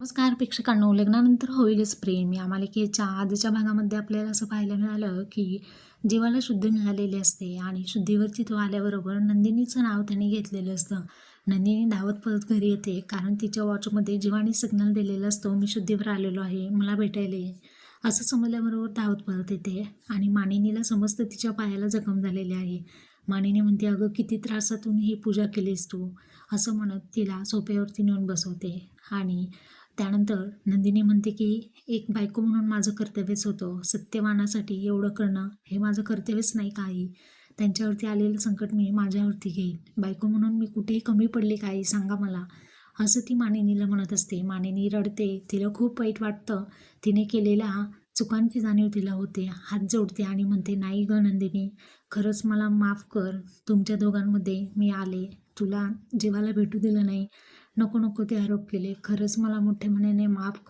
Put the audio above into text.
नमस्कार प्रेक्षकांनो लग्नानंतर होईलच प्रेम. या मालिकेच्या आधीच्या भागामध्ये आपल्याला असं पाहायला मिळालं की जीवाला शुद्ध मिळालेली असते आणि शुद्धीवरची तो आल्याबरोबर नंदिनीचं नाव त्यांनी घेतलेलं असतं. नंदिनी धावत परत घरी येते. कारण तिच्या वॉचमध्ये जीवाने सिग्नल दिलेला असतो मी शुद्धीवर आलेलो आहे मला भेटायला ये. असं समजल्याबरोबर धावत परत येते आणि मानिनीला समजतं तिच्या पायाला जखम झालेली आहे. मानिनी म्हणते अगं किती त्रासातून ही पूजा केलीस तू. असं म्हणत तिला सोप्यावरती नेऊन बसवते आणि त्यानंतर नंदिनी म्हणते की एक बायको म्हणून माझं कर्तव्यच होतं. सत्यवानासाठी एवढं करणं हे माझं कर्तव्यच नाही काही. त्यांच्यावरती आलेलं संकट मी माझ्यावरती घेईन. बायको म्हणून मी कुठेही कमी पडले काही सांगा मला. असं ती मानिनीला म्हणत असते. मानिनी रडते. तिला खूप वाईट वाटतं. तिने केलेल्या चुकांची जाणीव तिला होते. हात जोडते आणि म्हणते नाही ग नंदिनी. खरंच मला माफ कर. तुमच्या दोघांमध्ये मी आले. तुला जीवाला भेटू दिलं नाही. नको नको ते आरोप केले. खरंच मला मोठ्या मनाने माफ कर